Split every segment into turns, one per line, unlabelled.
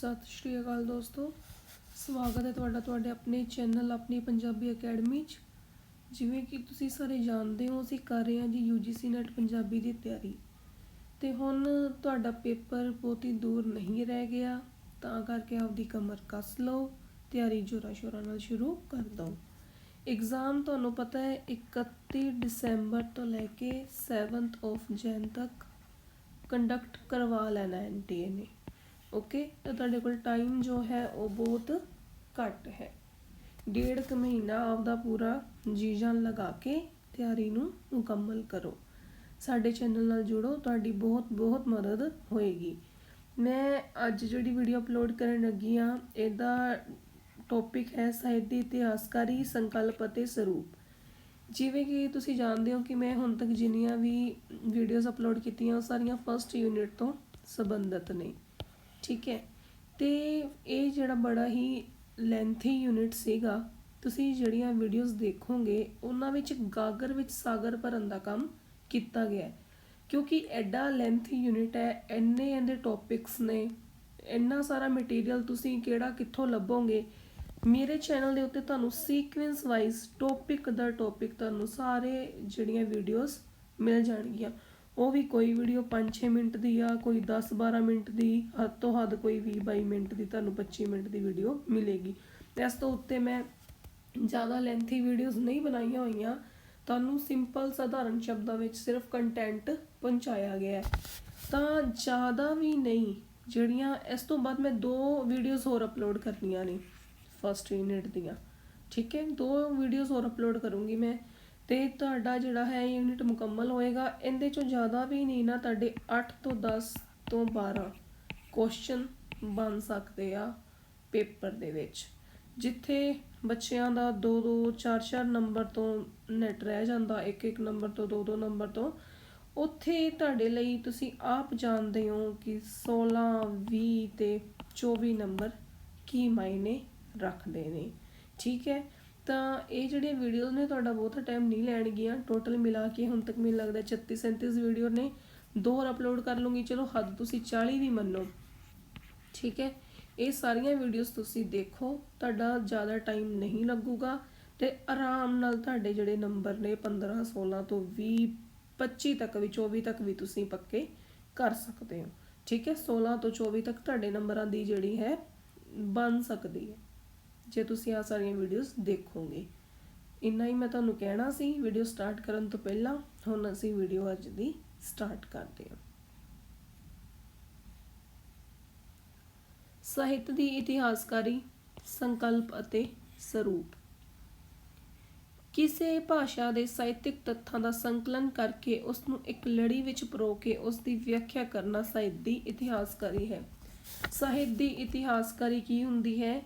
ਸਤਿ ਸ਼੍ਰੀ ਅਕਾਲ ਦੋਸਤੋ। ਸਵਾਗਤ ਹੈ ਤੁਹਾਡਾ ਤੁਹਾਡੇ ਆਪਣੇ ਚੈਨਲ ਆਪਣੀ ਪੰਜਾਬੀ ਅਕੈਡਮੀ 'ਚ। ਜਿਵੇਂ ਕਿ ਤੁਸੀਂ ਸਾਰੇ ਜਾਣਦੇ ਹੋ, ਅਸੀਂ ਕਰ ਰਹੇ ਹਾਂ ਜੀ UGC ਨੈਟ ਪੰਜਾਬੀ ਦੀ ਤਿਆਰੀ। ਤੇ ਹੁਣ ਤੁਹਾਡਾ ਪੇਪਰ ਬਹੁਤੀ ਦੂਰ ਨਹੀਂ ਰਹਿ ਗਿਆ, ਤਾਂ ਕਰਕੇ ਆਪਦੀ ਕਮਰ ਕੱਸ ਲਓ, ਤਿਆਰੀ ਜੋਰਾਂ ਸ਼ੋਰਾਂ ਨਾਲ ਸ਼ੁਰੂ ਕਰ ਦਿਓ। ਐਗਜ਼ਾਮ ਤੁਹਾਨੂੰ ਪਤਾ ਹੈ 31 ਦਸੰਬਰ ਤੋਂ ਲੈ ਕੇ 7th ਆਫ ਜਨ ਤੱਕ ਕੰਡਕਟ ਕਰਵਾ ਲੈਣਾ ਹੈ ਐਨਟੀਏ ਨੇ। ਓਕੇ ਤਾਂ ਤੁਹਾਡੇ ਕੋਲ ਟਾਈਮ ਜੋ ਹੈ ਉਹ ਬਹੁਤ ਘੱਟ ਹੈ। ਡੇਢ ਕੁ ਮਹੀਨਾ ਆਪਦਾ ਪੂਰਾ ਜੀ ਜਾਨ ਲਗਾ ਕੇ ਤਿਆਰੀ ਨੂੰ ਮੁਕੰਮਲ ਕਰੋ। ਸਾਡੇ ਚੈਨਲ ਨਾਲ ਜੁੜੋ, ਤੁਹਾਡੀ ਬਹੁਤ ਬਹੁਤ ਮਦਦ ਹੋਏਗੀ। ਮੈਂ ਅੱਜ ਜਿਹੜੀ ਵੀਡੀਓ ਅਪਲੋਡ ਕਰਨ ਲੱਗੀ ਆ ਇਹਦਾ ਟੌਪਿਕ ਹੈ ਸਾਹਿਤ ਦੀ ਇਤਿਹਾਸਕਾਰੀ ਸੰਕਲਪ ਅਤੇ ਸਰੂਪ। ਜਿਵੇਂ ਕਿ ਤੁਸੀਂ ਜਾਣਦੇ ਹੋ ਕਿ ਮੈਂ ਹੁਣ ਤੱਕ ਜਿੰਨੀਆਂ ਵੀ ਵੀਡੀਓਜ਼ ਅਪਲੋਡ ਕੀਤੀਆਂ, ਉਹ ਸਾਰੀਆਂ ਫਸਟ ਯੂਨਿਟ ਤੋਂ ਸੰਬੰਧਿਤ ਨੇ। ਠੀਕ ਹੈ। ਤੇ ਇਹ ਜਿਹੜਾ ਬੜਾ ਹੀ ਲੈਂਥੀ ਯੂਨਿਟ ਸੀਗਾ, ਤੁਸੀਂ ਜਿਹੜੀਆਂ ਵੀਡੀਓਜ਼ ਦੇਖੋਗੇ, ਉਹਨਾਂ ਵਿੱਚ ਗਾਗਰ ਵਿੱਚ ਸਾਗਰ ਭਰਨ ਦਾ ਕੰਮ ਕੀਤਾ ਗਿਆ ਹੈ। ਕਿਉਂਕਿ ਐਡਾ ਲੈਂਥੀ ਯੂਨਿਟ ਹੈ, ਇੰਨੇ ਇਹਦੇ ਟੌਪਿਕਸ ਨੇ, ਇੰਨਾ ਸਾਰਾ ਮਟੀਰੀਅਲ ਤੁਸੀਂ ਕਿਹੜਾ ਕਿੱਥੋਂ ਲੱਭੋਗੇ? ਮੇਰੇ ਚੈਨਲ ਦੇ ਉੱਤੇ ਤੁਹਾਨੂੰ ਸੀਕੁਐਂਸ ਵਾਈਜ਼ ਟੌਪਿਕ ਦਾ ਟੌਪਿਕ ਤੁਹਾਨੂੰ ਸਾਰੇ ਜਿਹੜੀਆਂ ਵੀਡੀਓਜ਼ ਮਿਲ ਜਾਣਗੀਆਂ। ਉਹ ਵੀ ਕੋਈ ਵੀਡੀਓ 5-6 ਮਿੰਟ ਦੀ ਆ, ਕੋਈ 10-12 ਮਿੰਟ ਦੀ, ਹੱਦ ਤੋਂ ਹੱਦ ਕੋਈ 20-22 ਮਿੰਟ ਦੀ, ਤੁਹਾਨੂੰ 25 ਮਿੰਟ ਦੀ ਵੀਡੀਓ ਮਿਲੇਗੀ। ਇਸ ਤੋਂ ਉੱਤੇ ਮੈਂ ਜ਼ਿਆਦਾ ਲੈਂਥੀ ਵੀਡੀਓਜ਼ ਨਹੀਂ ਬਣਾਈਆਂ ਹੋਈਆਂ। ਤੁਹਾਨੂੰ ਸਿੰਪਲ ਸਧਾਰਨ ਸ਼ਬਦਾਂ ਵਿੱਚ ਸਿਰਫ ਕੰਟੈਂਟ ਪਹੁੰਚਾਇਆ ਗਿਆ ਹੈ। ਤਾਂ ਜ਼ਿਆਦਾ ਵੀ ਨਹੀਂ, ਜਿਹੜੀਆਂ ਇਸ ਤੋਂ ਬਾਅਦ ਮੈਂ ਦੋ ਵੀਡੀਓਜ਼ ਹੋਰ ਅਪਲੋਡ ਕਰਨੀਆਂ ਨੇ ਫਸਟ ਯੂਨਿਟ ਦੀਆਂ। ਠੀਕ ਹੈ? ਦੋ ਵੀਡੀਓਜ਼ ਹੋਰ ਅਪਲੋਡ ਕਰੂੰਗੀ ਮੈਂ। ਤੇ ਤੁਹਾਡਾ ਜਿਹੜਾ ਹੈ ਯੂਨਿਟ ਮੁਕੰਮਲ ਹੋਏਗਾ। ਇਹਦੇ ਚੋਂ ਜ਼ਿਆਦਾ ਵੀ ਨਹੀਂ ਨਾ ਤੁਹਾਡੇ 8 ਤੋਂ 10 ਤੋਂ 12 ਕੁਐਸਚਨ ਬਣ ਸਕਦੇ ਆ ਪੇਪਰ ਦੇ ਵਿੱਚ। ਜਿੱਥੇ ਬੱਚਿਆਂ ਦਾ 2 2 4 4 ਨੰਬਰ ਤੋਂ ਨੈਟ ਰਹਿ ਜਾਂਦਾ, ਇੱਕ ਇੱਕ ਨੰਬਰ ਤੋਂ 2 2 ਨੰਬਰ ਤੋਂ, ਉੱਥੇ ਤੁਹਾਡੇ ਲਈ ਤੁਸੀਂ ਆਪ ਜਾਣਦੇ ਹੋ ਕਿ 16 20 ਤੇ 24 ਨੰਬਰ ਕੀ ਮਾਇਨੇ ਰੱਖਦੇ ਨੇ। ਠੀਕ ਹੈ? ਤਾਂ ਇਹ ਜਿਹੜੀਆਂ ਵੀਡੀਓਜ਼ ਨੇ ਤੁਹਾਡਾ ਬਹੁਤਾ ਟਾਈਮ ਨਹੀਂ ਲੈਣਗੀਆਂ ਟੋਟਲ ਮਿਲਾ ਕੇ ਹੁਣ ਤੱਕ ਮੈਨੂੰ ਲੱਗਦਾ 36 37 ਵੀਡੀਓ ਨੇ। ਦੋ ਹੋਰ ਅਪਲੋਡ ਕਰ ਲੂੰਗੀ। ਚਲੋ ਹੱਦ ਤੁਸੀਂ 40 ਵੀ ਮੰਨੋ। ਠੀਕ ਹੈ? ਇਹ ਸਾਰੀਆਂ ਵੀਡੀਓਜ਼ ਤੁਸੀਂ ਦੇਖੋ। ਤੁਹਾਡਾ ਜ਼ਿਆਦਾ ਟਾਈਮ ਨਹੀਂ ਲੱਗੂਗਾ ਤੇ ਆਰਾਮ ਨਾਲ ਤੁਹਾਡੇ ਜਿਹੜੇ ਨੰਬਰ ਨੇ 15 16 ਤੋਂ 20 25 ਤੱਕ ਵੀ 24 ਤੱਕ ਵੀ ਤੁਸੀਂ ਪੱਕੇ ਕਰ ਸਕਦੇ ਹੋ। ਠੀਕ ਹੈ? 16 ਤੋਂ 24 ਤੱਕ ਤੁਹਾਡੇ ਨੰਬਰਾਂ ਦੀ ਜਿਹੜੀ ਹੈ ਬਣ ਸਕਦੀ ਹੈ। ਜੇ ਤੁਸੀਂ ਆ ਸਾਰੀਆਂ ਵੀਡੀਓਜ਼ ਦੇਖੋਗੇ। ਇੰਨਾ ਹੀ ਮੈਂ ਤੁਹਾਨੂੰ ਕਹਿਣਾ ਸੀ ਵੀਡੀਓ ਸਟਾਰਟ ਕਰਨ ਤੋਂ ਪਹਿਲਾਂ ਹੁਣ ਅਸੀਂ ਵੀਡੀਓ ਅੱਜ ਦੀ ਸਟਾਰਟ ਕਰਦੇ ਹਾਂ। ਸਾਹਿਤ ਦੀ ਇਤਿਹਾਸਕਾਰੀ, ਸੰਕਲਪ ਅਤੇ ਸਰੂਪ। ਕਿਸੇ ਭਾਸ਼ਾ ਦੇ ਸਾਹਿਤਿਕ ਤੱਥਾਂ ਦਾ ਸੰਕਲਨ ਕਰਕੇ ਉਸ ਨੂੰ ਇੱਕ ਲੜੀ ਵਿੱਚ ਪਰੋ ਕੇ ਉਸ ਦੀ ਵਿਆਖਿਆ ਕਰਨਾ ਸਾਹਿਤ ਦੀ ਇਤਿਹਾਸਕਾਰੀ ਹੈ। ਸਾਹਿਤ ਦੀ ਇਤਿਹਾਸਕਾਰੀ ਕੀ ਹੁੰਦੀ ਹੈ?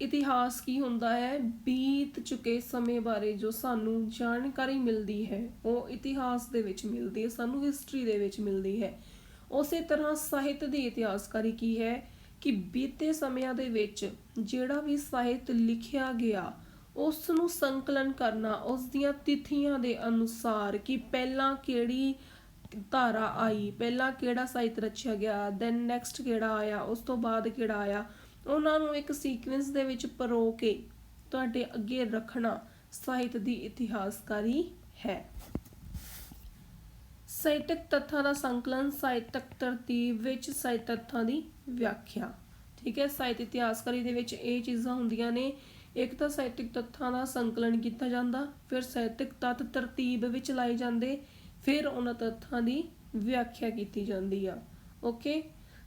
ਇਤਿਹਾਸ ਕੀ ਹੁੰਦਾ ਹੈ? ਬੀਤ ਚੁੱਕੇ ਸਮੇਂ ਬਾਰੇ ਜੋ ਸਾਨੂੰ ਜਾਣਕਾਰੀ ਮਿਲਦੀ ਹੈ, ਉਹ ਇਤਿਹਾਸ ਦੇ ਵਿੱਚ ਮਿਲਦੀ ਹੈ, ਸਾਨੂੰ ਹਿਸਟਰੀ ਦੇ ਵਿੱਚ ਮਿਲਦੀ ਹੈ। ਉਸੇ ਤਰ੍ਹਾਂ ਸਾਹਿਤ ਦੀ ਇਤਿਹਾਸਕਾਰੀ ਕੀ ਹੈ ਕਿ ਬੀਤੇ ਸਮਿਆਂ ਦੇ ਵਿੱਚ ਜਿਹੜਾ ਵੀ ਸਾਹਿਤ ਲਿਖਿਆ ਗਿਆ ਉਸ ਨੂੰ ਸੰਕਲਨ ਕਰਨਾ ਉਸ ਦੀਆਂ ਤਿਥੀਆਂ ਦੇ ਅਨੁਸਾਰ ਕਿ ਪਹਿਲਾਂ ਕਿਹੜੀ ਧਾਰਾ ਆਈ, ਪਹਿਲਾਂ ਕਿਹੜਾ ਸਾਹਿਤ ਰਚਿਆ ਗਿਆ ਦੈਨ ਨੈਕਸਟ ਕਿਹੜਾ ਆਇਆ, ਉਸ ਤੋਂ ਬਾਅਦ ਕਿਹੜਾ ਆਇਆ ਉਹਨਾਂ ਨੂੰ ਇੱਕ ਸੀਕੁਐਂਸ ਦੇ ਵਿੱਚ ਪਰੋ ਕੇ ਤੁਹਾਡੇ ਅੱਗੇ ਰੱਖਣਾ ਸਾਹਿਤ ਦੀ ਇਤਿਹਾਸਕਾਰੀ ਹੈ। ਸਾਹਿਤਕ ਤੱਥਾਂ ਦਾ ਸੰਕਲਨ ਸਾਹਿਤਕ ਤਰਤੀਬ ਵਿੱਚ ਸਾਹਿਤ ਤੱਥਾਂ ਦੀ ਵਿਆਖਿਆ। ਠੀਕ ਹੈ, ਸਾਹਿਤ ਇਤਿਹਾਸਕਾਰੀ ਦੇ ਵਿੱਚ ਇਹ ਚੀਜ਼ਾਂ ਹੁੰਦੀਆਂ ਨੇ। ਇੱਕ ਤਾਂ ਸਾਹਿਤਕ ਤੱਥਾਂ ਦਾ ਸੰਕਲਨ ਕੀਤਾ ਜਾਂਦਾ, ਫਿਰ ਸਾਹਿਤਕ ਤੱਤ ਤਰਤੀਬ ਵਿੱਚ ਲਾਏ ਜਾਂਦੇ, ਫਿਰ ਉਹਨਾਂ ਤੱਥਾਂ ਦੀ ਵਿਆਖਿਆ ਕੀਤੀ ਜਾਂਦੀ ਆ। ਓਕੇ?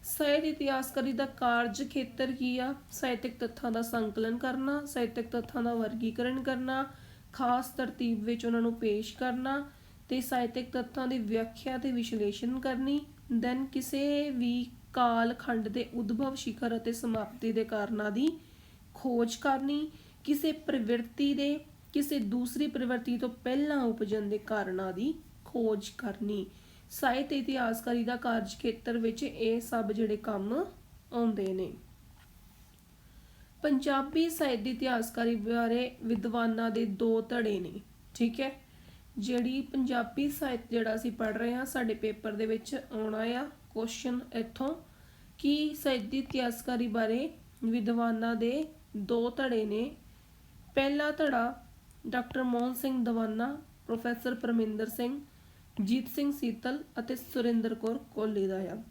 ਸਾਹਿਤ ਇਤਿਹਾਸਕਾਰੀ ਦਾ ਕਾਰਜ ਖੇਤਰ ਕੀ ਆ? ਸਾਹਿਤਕ ਤੱਥਾਂ ਦਾ ਸੰਕਲਨ ਕਰਨਾ, ਸਾਹਿਤਕ ਤੱਥਾਂ ਦਾ ਵਰਗੀਕਰਨ ਕਰਨਾ, ਖਾਸ ਤਰਤੀਬ ਵਿੱਚ ਉਹਨਾਂ ਨੂੰ ਪੇਸ਼ ਕਰਨਾ ਤੇ ਸਾਹਿਤਕ ਤੱਥਾਂ ਦੀ ਵਿਆਖਿਆ ਤੇ ਵਿਸ਼ਲੇਸ਼ਣ ਕਰਨੀ। ਦੈਨ ਕਿਸੇ ਵੀ ਕਾਲ ਖੰਡ ਦੇ ਉਦਭਵ ਸ਼ਿਖਰ ਅਤੇ ਸਮਾਪਤੀ ਦੇ ਕਾਰਨਾਂ ਦੀ ਖੋਜ ਕਰਨੀ, ਕਿਸੇ ਪ੍ਰਵਿਰਤੀ ਦੇ, ਕਿਸੇ ਦੂਸਰੀ ਪ੍ਰਵਿਰਤੀ ਤੋਂ ਪਹਿਲਾਂ ਉਪਜਨ ਦੇ ਕਾਰਨਾਂ ਦੀ ਖੋਜ ਕਰਨੀ। ਸਾਹਿਤ ਇਤਿਹਾਸਕਾਰੀ ਦਾ ਕਾਰਜ ਖੇਤਰ ਵਿੱਚ ਇਹ ਸਭ ਜਿਹੜੇ ਕੰਮ ਆਉਂਦੇ ਨੇ। ਪੰਜਾਬੀ ਸਾਹਿਤ ਦੀ ਇਤਿਹਾਸਕਾਰੀ ਬਾਰੇ ਵਿਦਵਾਨਾਂ ਦੇ ਦੋ ਧੜੇ ਨੇ, ਠੀਕ ਹੈ? ਜਿਹੜੀ ਪੰਜਾਬੀ ਸਾਹਿਤ ਜਿਹੜਾ ਅਸੀਂ ਪੜ ਰਹੇ ਹਾਂ, ਸਾਡੇ ਪੇਪਰ ਦੇ ਵਿੱਚ ਆਉਣਾ ਆ ਕੁਐਸਚਨ ਇੱਥੋਂ ਕਿ ਸਾਹਿਤ ਦੀ ਇਤਿਹਾਸਕਾਰੀ ਬਾਰੇ ਵਿਦਵਾਨਾਂ ਦੇ ਦੋ ਧੜੇ ਨੇ। ਪਹਿਲਾ ਧੜਾ ਡਾਕਟਰ ਮੋਹਨ ਸਿੰਘ ਦਵਾਨਾ, ਪ੍ਰੋਫੈਸਰ ਪਰਮਿੰਦਰ ਸਿੰਘ ਜੀਤ ਸਿੰਘ ਸੀਤਲ ਅਤੇ ਸੁਰਿੰਦਰ ਕੌਰ ਕੋਹਲੀ ਦਾ ਆ।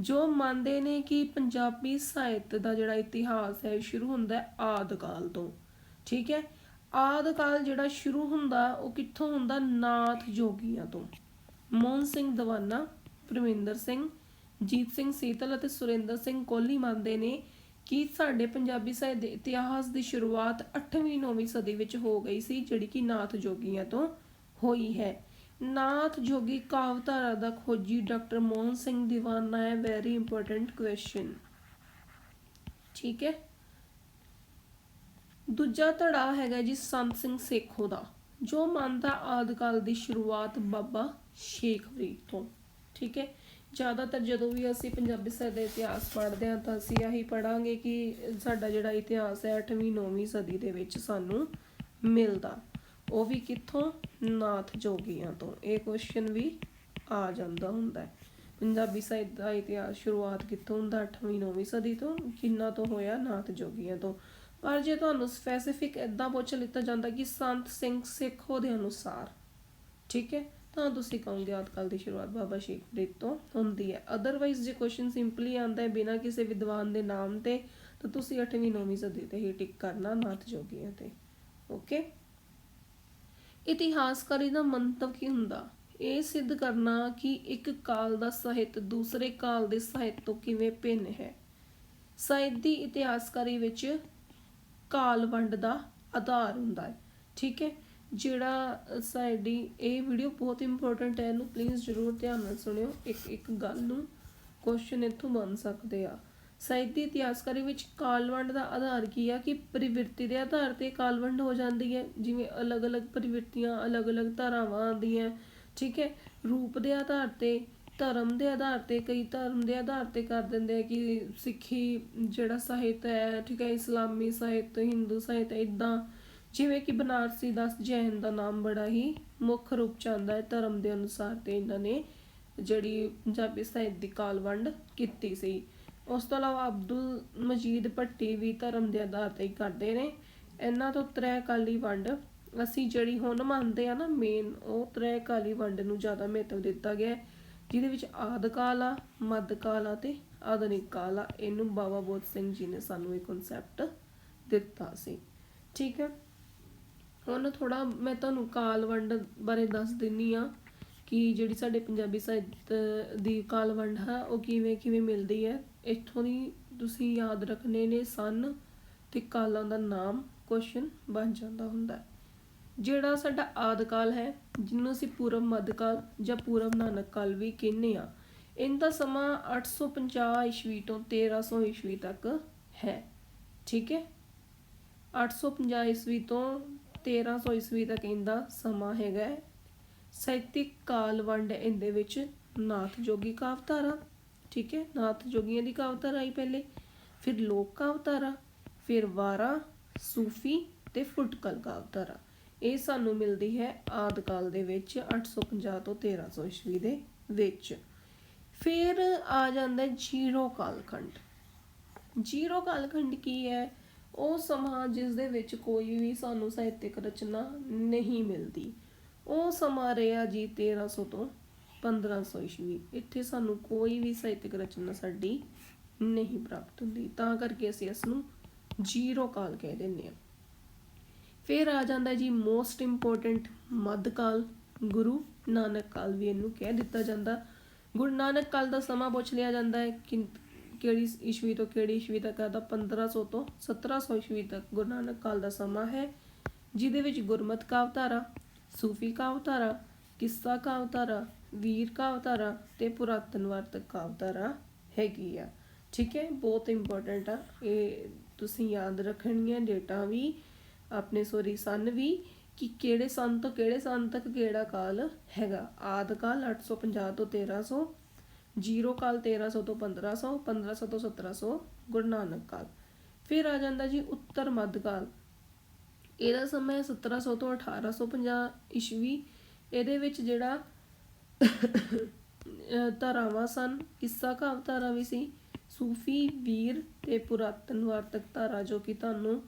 ਜੋ ਮੰਨਦੇ ਨੇ ਕਿ ਪੰਜਾਬੀ ਸਾਹਿਤ ਦਾ ਜਿਹੜਾ ਇਤਿਹਾਸ ਹੈ ਸ਼ੁਰੂ ਹੁੰਦਾ ਹੈ ਆਦਿ ਕਾਲ ਤੋਂ। ਠੀਕ ਹੈ? ਆਦਿ ਕਾਲ ਜਿਹੜਾ ਸ਼ੁਰੂ ਹੁੰਦਾ, ਉਹ ਕਿੱਥੋਂ ਹੁੰਦਾ? ਨਾਥ ਜੋਗੀਆਂ ਤੋਂ। ਮੋਹਨ ਸਿੰਘ ਦਵਾਨਾ, ਪ੍ਰਵਿੰਦਰ ਸਿੰਘ, ਜੀਤ ਸਿੰਘ ਸੀਤਲ ਅਤੇ ਸੁਰਿੰਦਰ ਸਿੰਘ ਕੋਹਲੀ ਮੰਨਦੇ ਨੇ ਕਿ ਸਾਡੇ ਪੰਜਾਬੀ ਸਾਹਿਤ ਦੇ ਇਤਿਹਾਸ ਦੀ ਸ਼ੁਰੂਆਤ 8ਵੀਂ 9ਵੀਂ ਸਦੀ ਵਿੱਚ ਹੋ ਗਈ ਸੀ, ਜਿਹੜੀ ਕਿ ਨਾਥ ਜੋਗੀਆਂ ਤੋਂ ਹੋਈ ਹੈ। ਨਾਥ ਜੋਗੀ ਕਾਵਧਾਰਾ ਦਾ ਖੋਜੀ ਡਾਕਟਰ ਮੋਹਨ ਸਿੰਘ ਦੀਵਾਨਾ ਹੈ ਵੈਰੀ ਇੰਪੋਰਟੈਂਟ ਕੁਐਸਚਨ ਠੀਕ ਹੈ? ਦੂਜਾ ਧੜਾ ਹੈਗਾ ਜੀ ਸੰਤ ਸਿੰਘ ਸੇਖੋ ਦਾ, ਜੋ ਮੰਨਦਾ ਆਦਿਕਾਲ ਦੀ ਸ਼ੁਰੂਆਤ ਬਾਬਾ ਸ਼ੇਖ ਫਰੀਦ ਤੋਂ। ਠੀਕ ਹੈ? ਜ਼ਿਆਦਾਤਰ ਜਦੋਂ ਵੀ ਅਸੀਂ ਪੰਜਾਬੀ ਸਾਹਿਤ ਦੇ ਇਤਿਹਾਸ ਪੜ੍ਹਦੇ ਹਾਂ ਤਾਂ ਅਸੀਂ ਆਹੀ ਪੜਾਂਗੇ ਕਿ ਸਾਡਾ ਜਿਹੜਾ ਇਤਿਹਾਸ ਹੈ 8ਵੀਂ 9ਵੀਂ ਸਦੀ ਦੇ ਵਿੱਚ ਸਾਨੂੰ ਮਿਲਦਾ। ਉਹ ਵੀ ਕਿੱਥੋਂ? ਨਾਥ ਜੋਗੀਆਂ ਤੋਂ। ਇਹ ਕੁਐਸਚਨ ਵੀ ਆ ਜਾਂਦਾ ਹੁੰਦਾ ਹੈ। ਪੰਜਾਬੀ ਸਾਹਿਤ ਦਾ ਇਤਿਹਾਸ ਸ਼ੁਰੂਆਤ ਕਿੱਥੋਂ ਹੁੰਦਾ? 8ਵੀਂ 9ਵੀਂ ਸਦੀ ਤੋਂ। ਕਿੰਨਾ ਤੋਂ ਹੋਇਆ ਨਾਥ ਜੋਗੀਆਂ ਤੋਂ? ਪਰ ਜੇ ਤੁਹਾਨੂੰ ਸਪੈਸੀਫਿਕ ਇਦਾਂ ਪੁੱਛ ਲਿੱਤਾ ਜਾਂਦਾ ਕਿ ਸੰਤ ਸਿੰਘ ਸਿੱਖੋ ਦੇ ਅਨੁਸਾਰ, ਠੀਕ ਹੈ? ਤਾਂ ਤੁਸੀਂ ਕਹੋਗੇ, ਆਦਕਾਲ ਦੀ ਸ਼ੁਰੂਆਤ ਬਾਬਾ ਸ਼ੇਖ ਫਰੀਦ ਤੋਂ ਹੁੰਦੀ ਹੈ। ਅਦਰਵਾਈਜ਼ ਜੇ ਕੁਐਸਚਨ ਸਿੰਪਲੀ ਆਂਦਾ ਹੈ ਬਿਨਾਂ ਕਿਸੇ ਵਿਦਵਾਨ ਦੇ ਨਾਮ ਤੇ, ਤਾਂ ਤੁਸੀਂ 8ਵੀਂ 9ਵੀਂ ਸਦੀ ਤੇ ਹੀ ਟਿਕ ਕਰਨਾ ਨਾਥ ਜੋਗੀਆਂ ਤੇ। ਓਕੇ ਇਤਿਹਾਸਕਾਰੀ ਦਾ ਮੰਤਵ ਕੀ ਹੁੰਦਾ? ਇਹ ਸਿੱਧ ਕਰਨਾ ਕਿ ਇੱਕ ਕਾਲ ਦਾ ਸਾਹਿਤ ਦੂਸਰੇ ਕਾਲ ਦੇ ਸਾਹਿਤ ਤੋਂ ਕਿਵੇਂ ਭਿੰਨ ਹੈ? ਸਾਹਿਤ ਦੀ ਇਤਿਹਾਸਕਾਰੀ ਵਿੱਚ ਕਾਲ ਵੰਡ ਦਾ ਆਧਾਰ ਹੁੰਦਾ ਹੈ। ਠੀਕ ਹੈ? ਜਿਹੜਾ ਸਾਡੀ ਇਹ ਵੀਡੀਓ ਬਹੁਤ ਇੰਪੋਰਟੈਂਟ ਹੈ। ਇਹਨੂੰ ਪਲੀਜ਼ ਜ਼ਰੂਰ ਧਿਆਨ ਨਾਲ ਸੁਣਿਓ। ਇੱਕ ਇੱਕ ਗੱਲ ਨੂੰ ਕੁਐਸਚਨ ਇੱਥੋਂ ਬਣ ਸਕਦੇ ਆ। ਸਾਹਿਤ ਦੀ ਇਤਿਹਾਸਕਾਰੀ ਵਿੱਚ ਕਾਲਵੰਡ ਦਾ ਆਧਾਰ ਕੀ ਆ? ਕਿ ਪ੍ਰਵਿਰਤੀ ਦੇ ਆਧਾਰ ਤੇ ਕਾਲਵੰਡ ਹੋ ਜਾਂਦੀ ਹੈ, ਜਿਵੇਂ ਅਲੱਗ-ਅਲੱਗ ਪ੍ਰਵਿਰਤੀਆਂ, ਅਲੱਗ-ਅਲੱਗ ਧਾਰਾਵਾਂ ਆਉਂਦੀਆਂ, ਠੀਕ ਹੈ? ਰੂਪ ਦੇ ਆਧਾਰ ਤੇ, ਧਰਮ ਦੇ ਆਧਾਰ ਤੇ, ਕਈ ਧਰਮ ਦੇ ਆਧਾਰ ਤੇ ਕਰ ਦਿੰਦੇ ਆ ਕਿ ਸਿੱਖੀ ਜਿਹੜਾ ਸਾਹਿਤ ਹੈ, ਠੀਕ ਹੈ? ਇਸਲਾਮੀ ਸਾਹਿਤ, ਹਿੰਦੂ ਸਾਹਿਤ ਇਦਾਂ ਜਿਵੇਂ ਕਿ ਬਨਾਰਸੀ ਦਾਸ ਜੈਨ ਦਾ ਨਾਮ ਬੜਾ ਹੀ ਮੁੱਖ ਰੂਪ ਚ ਆਉਂਦਾ ਹੈ, ਧਰਮ ਦੇ ਅਨੁਸਾਰ ਤੇ ਇਹਨਾਂ ਨੇ ਜਿਹੜੀ ਪੰਜਾਬੀ ਸਾਹਿਤ ਦੀ ਕਾਲਵੰਡ ਕੀਤੀ ਸੀ। ਉਸ ਤੋਂ ਇਲਾਵਾ ਅਬਦੁਲ ਮਜੀਦ ਭੱਟੀ ਵੀ ਧਰਮ ਦੇ ਆਧਾਰ ਤੇ ਹੀ ਕਰਦੇ ਨੇ। ਇਹਨਾਂ ਤੋਂ ਤ੍ਰੈ ਕਾਲੀ ਵੰਡ, ਅਸੀਂ ਜਿਹੜੀ ਹੁਣ ਮੰਨਦੇ ਆ ਨਾ ਮੇਨ ਉਹ ਤ੍ਰੈ ਕਾਲੀ ਵੰਡ ਨੂੰ ਜ਼ਿਆਦਾ ਮਹੱਤਵ ਦਿੱਤਾ ਗਿਆ ਹੈ, ਜਿਹਦੇ ਵਿੱਚ ਆਦਿ ਕਾਲ ਆ ਮੱਧ ਕਾਲ ਆ ਤੇ ਆਧੁਨਿਕ ਕਾਲ ਆ। ਇਹਨੂੰ ਬਾਬਾ ਬੋਧ ਸਿੰਘ ਜੀ ਨੇ ਸਾਨੂੰ ਇਹ ਕਨਸੈਪਟ ਦਿੱਤਾ ਸੀ। ਠੀਕ ਹੈ? ਹੁਣ ਥੋੜਾ ਮੈਂ ਤੁਹਾਨੂੰ ਕਾਲ ਵੰਡ ਬਾਰੇ ਦੱਸ ਦਿੰਨੀ ਆ ਕਿ ਜਿਹੜੀ ਸਾਡੇ ਪੰਜਾਬੀ ਸਾਹਿਤ ਦੀ ਕਾਲ ਵੰਡ ਹੈ, ਉਹ ਕਿਵੇਂ ਕਿਵੇਂ ਮਿਲਦੀ ਹੈ। ਇੱਥੋਂ ਦੀ ਤੁਸੀਂ ਯਾਦ ਰੱਖਣੇ ਨੇ ਸਨ ਤੇ ਕਾਲਾਂ ਦਾ ਨਾਮ ਕੁਐਸਚਨ ਬਣ ਜਾਂਦਾ ਹੁੰਦਾ ਹੈ। ਜਿਹੜਾ ਸਾਡਾ ਆਦਿਕਾਲ ਹੈ, ਜਿਹਨੂੰ ਅਸੀਂ ਪੂਰਵ ਮੱਧਕਾਲ ਜਾਂ ਪੂਰਬ ਨਾਨਕ ਕਾਲ ਵੀ ਕਹਿੰਦੇ ਆ ਇਹਦਾ ਸਮਾਂ 850 ਈਸਵੀ ਤੋਂ 1300 ਈਸਵੀ ਤੱਕ ਹੈ। ਠੀਕ ਹੈ? 850 ਈਸਵੀ ਤੋਂ 1300 ਈਸਵੀ ਤੱਕ ਇਹਦਾ ਸਮਾਂ ਹੈਗਾ ਸਾਹਿਤਿਕ ਕਾਲ ਵੰਡ ਇਹਦੇ ਵਿੱਚ ਨਾਥ ਜੋਗੀ ਕਾਵਤਾਰਾ ਠੀਕ ਹੈ, ਨਾਥ ਜੋਗੀਆਂ ਦੀ ਕਾਵਤਾਰਾ ਆਈ ਪਹਿਲੇ, ਫਿਰ ਲੋਕ ਕਾਵਤਾਰਾ ਫਿਰ ਵਾਰਾ, ਸੂਫੀ ਤੇ ਫੁਟਕਲ ਕਾਵਤਾਰਾ ਇਹ ਸਾਨੂੰ ਮਿਲਦੀ ਹੈ ਆਦਿ ਕਾਲ ਦੇ ਵਿੱਚ 850 ਤੋਂ 1300 ਈਸਵੀ ਦੇ ਵਿੱਚ। ਫਿਰ ਆ ਜਾਂਦਾ ਜੀਰੋ ਕਾਲਖੰਡ। ਜੀਰੋ ਕਾਲਖੰਡ ਕੀ ਹੈ? ਉਹ ਸਮਾਂ ਜਿਸ ਦੇ ਵਿੱਚ ਕੋਈ ਵੀ ਸਾਨੂੰ ਸਾਹਿਤਿਕ ਰਚਨਾ ਨਹੀਂ ਮਿਲਦੀ। ਉਹ ਸਮਾਂ ਰਿਹਾ ਜੀ 1300 ਤੋਂ 1500 ਈਸਵੀ। ਇੱਥੇ ਸਾਨੂੰ ਕੋਈ ਵੀ ਸਾਹਿਤਕ ਰਚਨਾ ਸਾਡੀ ਨਹੀਂ ਪ੍ਰਾਪਤ ਹੁੰਦੀ। ਤਾਂ ਕਰਕੇ ਅਸੀਂ ਇਸ ਨੂੰ ਜੀਰੋ ਕਾਲ ਕਹਿ ਦਿੰਦੇ ਹਾਂ। ਫਿਰ ਆ ਜਾਂਦਾ ਜੀ ਮੋਸਟ ਇੰਪੋਰਟੈਂਟ ਮੱਧਕਾਲ ਗੁਰੂ ਨਾਨਕ ਕਾਲ ਵੀ ਇਹਨੂੰ ਕਹਿ ਦਿੱਤਾ ਜਾਂਦਾ। ਗੁਰੂ ਨਾਨਕ ਕਾਲ ਦਾ ਸਮਾਂ ਪੁੱਛ ਲਿਆ ਜਾਂਦਾ ਹੈ ਕਿ ਕਿਹੜੀ ਈਸਵੀ ਤੋਂ ਕਿਹੜੀ ਈਸਵੀ ਤੱਕ ਦਾ 1500 ਤੋਂ 1700 ਈਸਵੀ ਤੱਕ ਗੁਰੂ ਨਾਨਕ ਕਾਲ ਦਾ ਸਮਾਂ ਹੈ, ਜਿਹਦੇ ਵਿੱਚ ਗੁਰਮਤ ਕਾਵਤਾਰਾ ਸੂਫੀ ਕਾਵਤਾਰਾ ਕਿੱਸਾ ਕਾਵਤਾਰਾ ਵੀਰ ਕਾਵਤਾਰਾ ਤੇ ਪੁਰਾਤਨ ਵਾਰਤਕ ਕਾਵਤਾਰਾ ਹੈਗੀ ਆ। ਠੀਕ ਹੈ, ਬਹੁਤ ਇੰਪੋਰਟੈਂਟ ਆ। ਇਹ ਤੁਸੀਂ ਯਾਦ ਰੱਖਣੀਆਂ ਡੇਟਾ ਵੀ, ਆਪਣੇ ਸੋਰੀ ਸਨ ਵੀ, ਕਿ ਕਿਹੜੇ ਸਨ ਤੋਂ ਕਿਹੜੇ ਸਨ ਤੱਕ ਕਿਹੜਾ ਕਾਲ ਹੈਗਾ। ਆਦਿ ਕਾਲ 850 ਤੋਂ 1300 ਜੀਰੋ ਕਾਲ 1300 ਤੋਂ 1500 1500 ਤੋਂ 1700 ਗੁਰੂ ਨਾਨਕ ਕਾਲ। ਫਿਰ ਆ ਜਾਂਦਾ ਜੀ ਉੱਤਰ ਮੱਧ ਕਾਲ। ਇਹਦਾ ਸਮਾਂ ਹੈ 1700 ਤੋਂ 1850 ਈਸਵੀ। ਇਹਦੇ ਵਿੱਚ ਜਿਹੜਾ ਧਾਰਾਵਾਂ ਸਨ। ਕਿੱਸਾ ਕਾਵਤਾਰਾ ਵੀ ਸੀ। ਸੂਫੀ, ਵੀਰ ਤੇ ਪੁਰਾਤਨ ਵਾਰਤਕ ਧਾਰਾ ਜੋ ਕਿ ਤੁਹਾਨੂੰ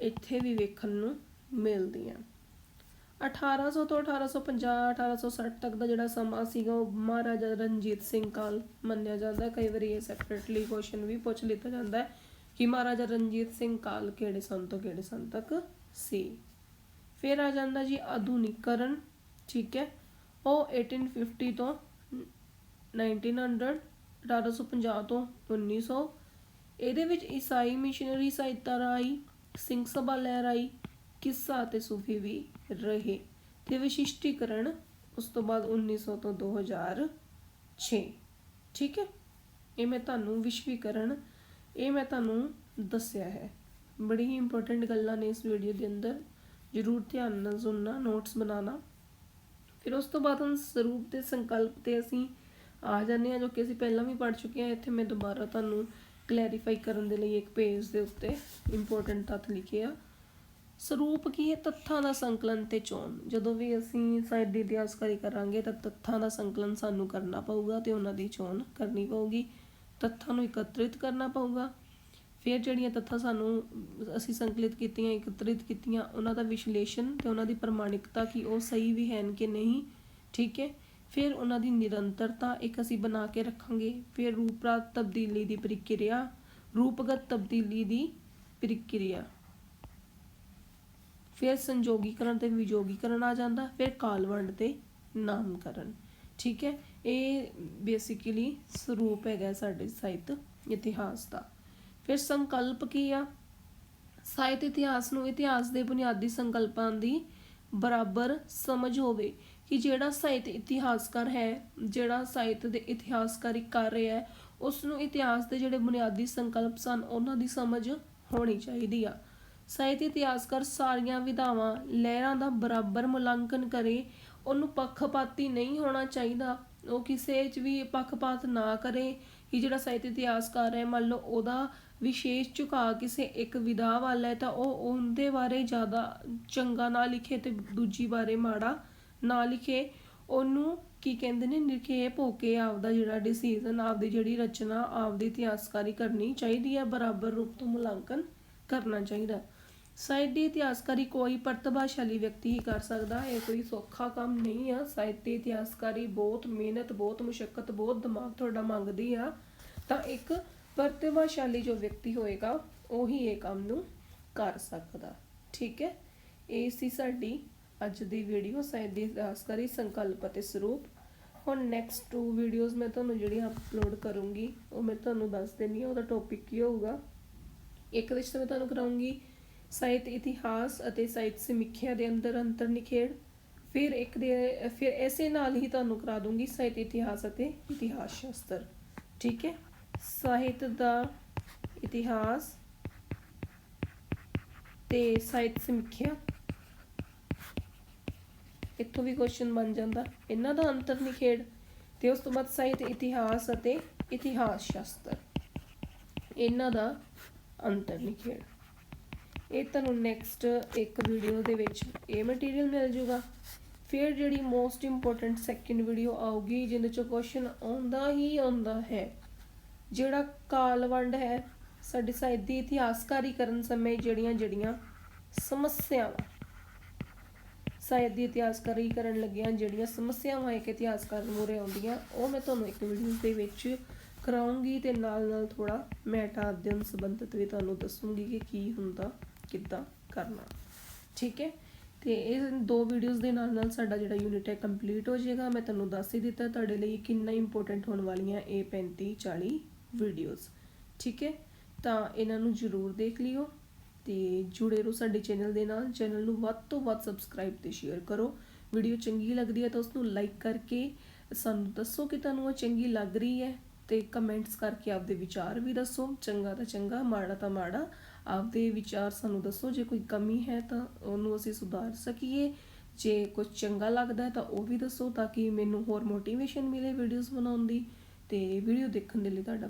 ਇੱਥੇ ਵੀ ਵੇਖਣ ਨੂੰ ਮਿਲਦੀਆਂ। 1800 ਤੋਂ 1850 1860 ਤੱਕ ਦਾ ਜਿਹੜਾ ਸਮਾਂ ਸੀਗਾ, ਉਹ ਮਹਾਰਾਜਾ ਰਣਜੀਤ ਸਿੰਘ ਕਾਲ ਮੰਨਿਆ ਜਾਂਦਾ ਕਈ ਵਾਰੀ ਇਹ ਸੈਪਰੇਟਲੀ ਕੁਐਸਚਨ ਵੀ ਪੁੱਛ ਲਿੱਤਾ ਜਾਂਦਾ ਹੈ ਕਿ ਮਹਾਰਾਜਾ ਰਣਜੀਤ ਸਿੰਘ ਕਾਲ ਕਿਹੜੇ ਸਨ ਤੋਂ ਕਿਹੜੇ ਸਨ ਤੱਕ ਸੀ। ਫਿਰ ਆ ਜਾਂਦਾ ਜੀ ਆਧੁਨਿਕਰਨ ਠੀਕ ਹੈ। ਉਹ 1850 ਤੋਂ 1900 1850 ਤੋਂ 1900 ਇਹਦੇ ਵਿੱਚ ਈਸਾਈ ਮਿਸ਼ਨਰੀ ਸਹਾਇਤਾ ਰਾਈ ਸਿੰਘ ਸਭਾ ਲਹਿਰ ਆਈ ਕਿੱਸਾ ਅਤੇ ਸੂਫੀ ਵੀ ਰਹੇ ਤੇ ਵਿਸ਼ਿਸ਼ਟੀਕਰਨ ਉਸ ਤੋਂ ਬਾਅਦ 1900 ਤੋਂ 2006 ਠੀਕ ਹੈ? ਇਹ ਮੈਂ ਤੁਹਾਨੂੰ ਵਿਸ਼ਵੀਕਰਨ, ਇਹ ਮੈਂ ਤੁਹਾਨੂੰ ਦੱਸਿਆ ਹੈ। ਬੜੀ ਹੀ ਇੰਪੋਰਟੈਂਟ ਗੱਲਾਂ ਨੇ ਇਸ ਵੀਡੀਓ ਦੇ ਅੰਦਰ। ਜ਼ਰੂਰ ਧਿਆਨ ਨਾਲ ਸੁਣਨਾ ਨੋਟਸ ਬਣਾਉਣਾ। ਫਿਰ ਉਸ ਤੋਂ ਬਾਅਦ ਹੁਣ ਸਰੂਪ ਤੇ ਸੰਕਲਪ ਤੇ ਅਸੀਂ ਆ ਜਾਂਦੇ ਹਾਂ ਜੋ ਕਿ ਅਸੀਂ ਪਹਿਲਾਂ ਵੀ ਪੜ੍ਹ ਚੁੱਕੇ ਹਾਂ। ਇੱਥੇ ਮੈਂ ਦੁਬਾਰਾ ਤੁਹਾਨੂੰ ਕਲੈਰੀਫਾਈ ਕਰਨ ਦੇ ਲਈ ਇੱਕ ਪੇਜ ਦੇ ਉੱਤੇ ਇੰਪੋਰਟੈਂਟ ਤੱਥ ਲਿਖੇ ਆ। ਸਰੂਪ ਕੀ ਹੈ? ਤੱਥਾਂ ਦਾ ਸੰਕਲਨ ਤੇ ਚੋਣ। ਜਦੋਂ ਵੀ ਅਸੀਂ ਸਾਹਿਤ ਦੀ ਇਤਿਹਾਸਕਾਰੀ ਕਰਾਂਗੇ ਤਾਂ ਤੱਥਾਂ ਦਾ ਸੰਕਲਨ ਸਾਨੂੰ ਕਰਨਾ ਪਊਗਾ ਤੇ ਉਹਨਾਂ ਦੀ ਚੋਣ ਕਰਨੀ ਪਊਗੀ। ਤੱਥਾਂ ਨੂੰ ਇਕੱਤਰਿਤ ਕਰਨਾ ਪਊਗਾ। ਫਿਰ ਜਿਹੜੀਆਂ ਤੱਥਾਂ ਸਾਨੂੰ ਅਸੀਂ ਸੰਕਲਿਤ ਕੀਤੀਆਂ, ਇਕੱਤਰਿਤ ਕੀਤੀਆਂ, ਉਹਨਾਂ ਦਾ ਵਿਸ਼ਲੇਸ਼ਣ ਤੇ ਉਹਨਾਂ ਦੀ ਪ੍ਰਮਾਣਿਕਤਾ ਕਿ ਉਹ ਸਹੀ ਵੀ ਹਨ ਕਿ ਨਹੀਂ, ਠੀਕ ਹੈ? ਫਿਰ ਉਹਨਾਂ ਦੀ ਨਿਰੰਤਰਤਾ ਇੱਕ ਅਸੀਂ ਬਣਾ ਕੇ ਰੱਖਾਂਗੇ। ਫਿਰ ਰੂਪਰਾਤ ਤਬਦੀਲੀ ਦੀ ਪ੍ਰਕਿਰਿਆ, ਰੂਪਗਤ ਤਬਦੀਲੀ ਦੀ ਪ੍ਰਕਿਰਿਆ। ਫਿਰ ਸੰਜੋਗੀਕਰਨ ਤੇ ਵਿਜੋਗੀਕਰਨ ਆ ਜਾਂਦਾ। ਫਿਰ ਕਾਲਵੰਡ ਤੇ ਨਾਮਕਰਨ। ਠੀਕ ਹੈ? ਇਹ ਬੇਸਿਕਲੀ ਸਰੂਪ ਹੈਗਾ ਸਾਡੇ ਸਾਹਿਤ ਇਤਿਹਾਸ ਦਾ। ਫਿਰ ਸੰਕਲਪ ਕੀ ਆ? ਸਾਹਿਤ ਇਤਿਹਾਸ ਨੂੰ ਇਤਿਹਾਸ ਦੇ ਬੁਨਿਆਦੀ ਸੰਕਲਪਾਂ ਦੀ ਬਰਾਬਰ ਸਮਝ ਹੋਵੇ ਕਿ ਜਿਹੜਾ ਸਾਹਿਤ ਇਤਿਹਾਸਕਾਰ ਹੈ, ਜਿਹੜਾ ਸਾਹਿਤ ਦੇ ਇਤਿਹਾਸਕਾਰੀ ਕਰ ਰਿਹਾ ਹੈ ਉਸ ਨੂੰ ਇਤਿਹਾਸ ਦੇ ਜਿਹੜੇ ਬੁਨਿਆਦੀ ਸੰਕਲਪ ਸਨ, ਉਹਨਾਂ ਦੀ ਸਮਝ ਹੋਣੀ ਚਾਹੀਦੀ ਆ। ਸਾਹਿਤ ਇਤਿਹਾਸਕਾਰ ਸਾਰੀਆਂ ਵਿਧਾਵਾਂ, ਲਹਿਰਾਂ ਦਾ ਬਰਾਬਰ ਮੁਲਾਂਕਣ ਕਰੇ, ਉਹਨੂੰ ਪੱਖਪਾਤੀ ਨਹੀਂ ਹੋਣਾ ਚਾਹੀਦਾ। ਉਹ ਕਿਸੇ 'ਚ ਵੀ ਪੱਖਪਾਤ ਨਾ ਕਰੇ ਕਿ ਜਿਹੜਾ ਸਾਹਿਤ ਇਤਿਹਾਸਕਾਰ ਹੈ, ਮੰਨ ਲਓ ਉਹਦਾ ਵਿਸ਼ੇਸ਼ ਝੁਕਾਅ ਕਿਸੇ ਇੱਕ ਵਿਧਾ ਵੱਲ ਹੈ ਤਾਂ ਉਹ ਉਹਦੇ ਬਾਰੇ ਜ਼ਿਆਦਾ ਚੰਗਾ ਨਾ ਲਿਖੇ ਤੇ ਦੂਜੀ ਬਾਰੇ ਮਾੜਾ ਨਾ ਲਿਖੇ, ਉਹਨੂੰ ਕੀ ਕਹਿੰਦੇ ਨੇ ਨਿਰਖੇਪ ਹੋ ਕੇ ਆਪਦਾ ਜਿਹੜਾ ਡਿਸੀਜਨ ਆਪਦੀ ਜਿਹੜੀ ਰਚਨਾ, ਆਪਦੀ ਇਤਿਹਾਸਕਾਰੀ ਕਰਨੀ ਚਾਹੀਦੀ ਹੈ, ਬਰਾਬਰ ਰੂਪ ਤੋਂ ਮੁਲਾਂਕਣ ਕਰਨਾ ਚਾਹੀਦਾ। ਸਾਹਿਤ ਦੀ ਇਤਿਹਾਸਕਾਰੀ ਕੋਈ ਪ੍ਰਤਿਭਾਸ਼ਾਲੀ ਵਿਅਕਤੀ ਹੀ ਕਰ ਸਕਦਾ, ਇਹ ਕੋਈ ਸੌਖਾ ਕੰਮ ਨਹੀਂ ਆ। ਸਾਹਿਤ ਦੀ ਇਤਿਹਾਸਕਾਰੀ ਬਹੁਤ ਮਿਹਨਤ, ਬਹੁਤ ਮੁਸ਼ਕਲ ਬਹੁਤ ਦਿਮਾਗ ਤੁਹਾਡਾ ਮੰਗਦੀ ਆ। ਤਾਂ ਇੱਕ ਪ੍ਰਤਿਭਾਸ਼ਾਲੀ ਜੋ ਵਿਅਕਤੀ ਹੋਏਗਾ, ਉਹੀ ਇਹ ਕੰਮ ਨੂੰ ਕਰ ਸਕਦਾ। ਠੀਕ ਹੈ? ਇਹ ਸੀ ਸਾਡੀ ਅੱਜ ਦੀ ਵੀਡੀਓ ਸਾਹਿਤ ਦੀ ਇਤਿਹਾਸਕਾਰੀ ਸੰਕਲਪ ਅਤੇ ਸਰੂਪ। ਹੁਣ ਨੈਕਸਟ ਟੂ ਵੀਡੀਓਜ਼ ਮੈਂ ਤੁਹਾਨੂੰ ਜਿਹੜੀਆਂ ਅਪਲੋਡ ਕਰੂੰਗੀ, ਉਹ ਮੈਂ ਤੁਹਾਨੂੰ ਦੱਸ ਦੇਣੀ ਆ ਉਹਦਾ ਟੌਪਿਕ ਕੀ ਹੋਊਗਾ। ਇੱਕ ਵਿੱਚ ਤਾਂ ਮੈਂ ਤੁਹਾਨੂੰ ਕਰਾਉਂਗੀ ਸਾਹਿਤ ਇਤਿਹਾਸ ਅਤੇ ਸਾਹਿਤ ਸਮੀਖਿਆ ਦੇ ਅੰਦਰ ਅੰਤਰ ਨਿਖੇੜ। ਫਿਰ ਇੱਕ ਦੇ, ਫਿਰ ਐਸੇ ਨਾਲ ਹੀ ਤੁਹਾਨੂੰ ਕਰਾ ਦੂੰਗੀ ਸਾਹਿਤ ਇਤਿਹਾਸ ਅਤੇ ਇਤਿਹਾਸ ਸ਼ਾਸਤਰ। ਠੀਕ ਹੈ? ਸਾਹਿਤ ਦਾ ਇਤਿਹਾਸ ਤੇ ਸਾਹਿਤ ਸਮੀਖਿਆ ਇੱਥੋਂ ਵੀ ਕੁਐਸਚਨ ਬਣ ਜਾਂਦਾ। ਇਹਨਾਂ ਦਾ ਅੰਤਰ ਨਿਖੇੜ ਤੇ ਉਸ ਤੋਂ ਬਾਅਦ ਸਾਹਿਤ, ਇਤਿਹਾਸ ਅਤੇ ਇਤਿਹਾਸ ਸ਼ਾਸਤਰ ਇਹਨਾਂ ਦਾ ਅੰਤਰ ਨਿਖੇੜ। ਇਹ ਤੁਹਾਨੂੰ ਨੈਕਸਟ ਇੱਕ ਵੀਡੀਓ ਦੇ ਵਿੱਚ ਇਹ ਮਟੀਰੀਅਲ ਮਿਲ ਜੂਗਾ। ਫਿਰ ਜਿਹੜੀ ਮੋਸਟ ਇੰਪੋਰਟੈਂਟ ਸੈਕਿੰਡ ਵੀਡੀਓ ਆਊਗੀ, ਜਿਹਦੇ ਚੋਂ ਕੁਐਸਚਨ ਆਉਂਦਾ ਹੀ ਆਉਂਦਾ ਹੈ। ਜਿਹੜਾ ਕਾਲਵੰਡ ਹੈ, ਸਾਡੇ ਸਾਹਿਤ ਦੀ ਇਤਿਹਾਸਕਾਰੀ ਕਰਨ ਸਮੇਂ ਜਿਹੜੀਆਂ ਜਿਹੜੀਆਂ ਸਮੱਸਿਆਵਾਂ, ਸਾਹਿਤ ਦੀ ਇਤਿਹਾਸਕਾਰੀ ਕਰਨ ਲੱਗਿਆਂ ਜਿਹੜੀਆਂ ਸਮੱਸਿਆਵਾਂ ਇੱਕ ਇਤਿਹਾਸਕਾਰ ਮੂਹਰੇ ਆਉਂਦੀਆਂ, ਉਹ ਮੈਂ ਤੁਹਾਨੂੰ ਇੱਕ ਵੀਡੀਓ ਦੇ ਵਿੱਚ ਕਰਾਉਂਗੀ ਤੇ ਨਾਲ ਨਾਲ ਥੋੜਾ ਮੈਟਾ ਅਧਿਅਨ ਸੰਬੰਧਿਤ ਵੀ ਤੁਹਾਨੂੰ ਦੱਸੂਗੀ ਕਿ ਕੀ ਹੁੰਦਾ, ਕਿੱਦਾਂ ਕਰਨਾ। ਠੀਕ ਹੈ? ਤੇ ਇਹ ਦੋ ਵੀਡੀਓਜ਼ ਦੇ ਨਾਲ ਨਾਲ ਸਾਡਾ ਜਿਹੜਾ ਯੂਨਿਟ ਹੈ ਕੰਪਲੀਟ ਹੋ ਜਾਏਗਾ। ਮੈਂ ਤੁਹਾਨੂੰ ਦੱਸ ਹੀ ਦਿੱਤਾ, ਤੁਹਾਡੇ ਲਈ ਕਿੰਨਾ ਇੰਪੋਰਟੈਂਟ ਹੋਣ ਵਾਲੀਆਂ ਇਹ 35 40 ਵੀਡੀਓਜ਼ ਠੀਕ ਹੈ? ਤਾਂ ਇਹਨਾਂ ਨੂੰ ਜ਼ਰੂਰ ਦੇਖ ਲਿਓ ਤੇ ਜੁੜੇ ਰਹੋ ਸਾਡੇ ਚੈਨਲ ਦੇ ਨਾਲ। ਚੈਨਲ ਨੂੰ ਵੱਧ ਤੋਂ ਵੱਧ ਸਬਸਕ੍ਰਾਈਬ ਤੇ ਸ਼ੇਅਰ ਕਰੋ। ਵੀਡੀਓ ਚੰਗੀ ਲੱਗਦੀ ਹੈ ਤਾਂ ਉਸ ਨੂੰ ਲਾਈਕ ਕਰਕੇ ਸਾਨੂੰ ਦੱਸੋ ਕਿ ਤੁਹਾਨੂੰ ਉਹ ਚੰਗੀ ਲੱਗ ਰਹੀ ਹੈ ਤੇ ਕਮੈਂਟਸ ਕਰਕੇ ਆਪਦੇ ਵਿਚਾਰ ਵੀ ਦੱਸੋ। ਚੰਗਾ ਤਾਂ ਚੰਗਾ, ਮਾੜਾ ਤਾਂ ਮਾੜਾ। ਆਪਦੇ ਵਿਚਾਰ ਸਾਨੂੰ ਦੱਸੋ, ਜੇ ਕੋਈ ਕਮੀ ਹੈ ਤਾਂ ਉਹਨੂੰ ਅਸੀਂ ਸੁਧਾਰ ਸਕੀਏ। ਜੇ ਕੁਝ ਚੰਗਾ ਲੱਗਦਾ ਤਾਂ ਉਹ ਵੀ ਦੱਸੋ ਤਾਂ ਕਿ ਮੈਨੂੰ ਹੋਰ ਮੋਟੀਵੇਸ਼ਨ ਮਿਲੇ ਵੀਡੀਓਜ਼ ਬਣਾਉਣ ਦੀ ਤੇ ਵੀਡੀਓ ਦੇਖਣ ਦੇ ਲਈ ਤੁਹਾਡਾ